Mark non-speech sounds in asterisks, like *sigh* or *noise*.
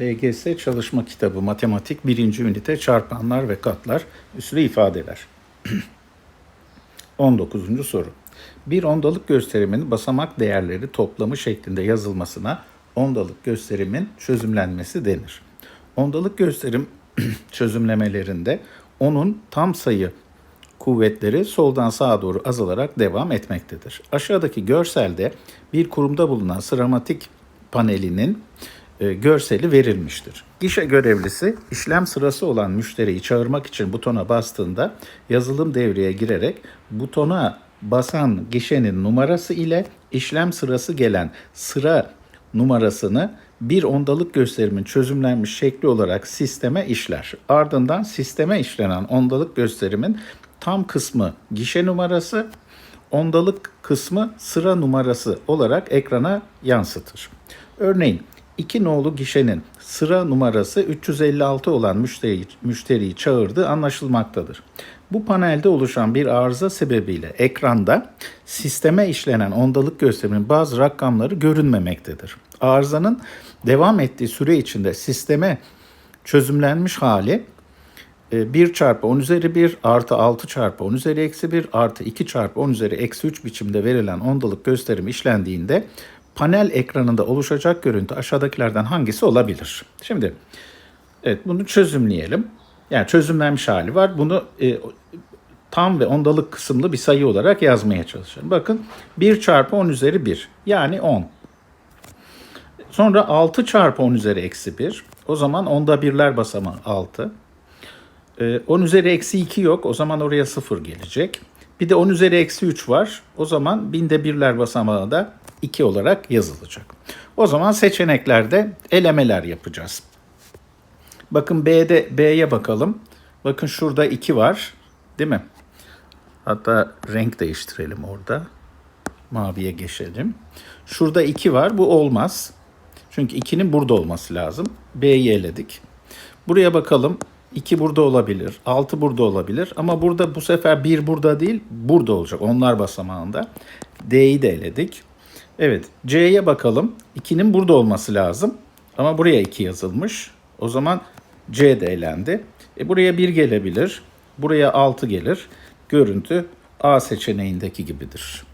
LGS çalışma kitabı matematik 1. ünite çarpanlar ve katlar üslü ifadeler. *clears throat* 19. soru. Bir ondalık gösterimin basamak değerleri toplamı şeklinde yazılmasına ondalık gösterimin çözümlenmesi denir. Ondalık gösterim *clears throat* çözümlemelerinde onun tam sayı kuvvetleri soldan sağa doğru azalarak devam etmektedir. Aşağıdaki görselde bir kurumda bulunan sıramatik panelinin görseli verilmiştir. Gişe görevlisi işlem sırası olan müşteriyi çağırmak için butona bastığında yazılım devreye girerek butona basan gişenin numarası ile işlem sırası gelen sıra numarasını bir ondalık gösterimin çözümlenmiş şekli olarak sisteme işler. Ardından sisteme işlenen ondalık gösterimin tam kısmı gişe numarası, ondalık kısmı sıra numarası olarak ekrana yansıtır. Örneğin 2 nolu gişenin sıra numarası 356 olan müşteri, müşteriyi çağırdığı anlaşılmaktadır. Bu panelde oluşan bir arıza sebebiyle ekranda sisteme işlenen ondalık gösterimin bazı rakamları görünmemektedir. Arızanın devam ettiği süre içinde sisteme çözümlenmiş hali 1 çarpı 10 üzeri 1 artı 6 çarpı 10 üzeri eksi 1 artı 2 çarpı 10 üzeri eksi 3 biçimde verilen ondalık gösterim işlendiğinde panel ekranında oluşacak görüntü aşağıdakilerden hangisi olabilir? Şimdi evet bunu çözümleyelim. Yani çözümlenmiş hali var. Bunu e, tam ve ondalık kısımlı bir sayı olarak yazmaya çalışıyorum. Bakın 1 çarpı 10 üzeri 1 yani 10. Sonra 6 çarpı 10 üzeri eksi 1. O zaman onda birler basamağı 6. 10 üzeri eksi 2 yok. O zaman oraya 0 gelecek. Bir de 10 üzeri eksi 3 var. O zaman binde birler basamağı da 2 olarak yazılacak. O zaman seçeneklerde elemeler yapacağız. Bakın B'de B'ye bakalım. Bakın şurada 2 var. Değil mi? Hatta renk değiştirelim orada. Maviye geçelim. Şurada 2 var. Bu olmaz. Çünkü 2'nin burada olması lazım. B'yi eledik. Buraya bakalım. 2 burada olabilir. 6 burada olabilir. Ama burada bu sefer 1 burada değil. Burada olacak. Onlar basamağında. D'yi de eledik. Evet. C'ye bakalım. 2'nin burada olması lazım. Ama buraya 2 yazılmış. O zaman C de elendi. E buraya 1 gelebilir. Buraya 6 gelir. Görüntü A seçeneğindeki gibidir.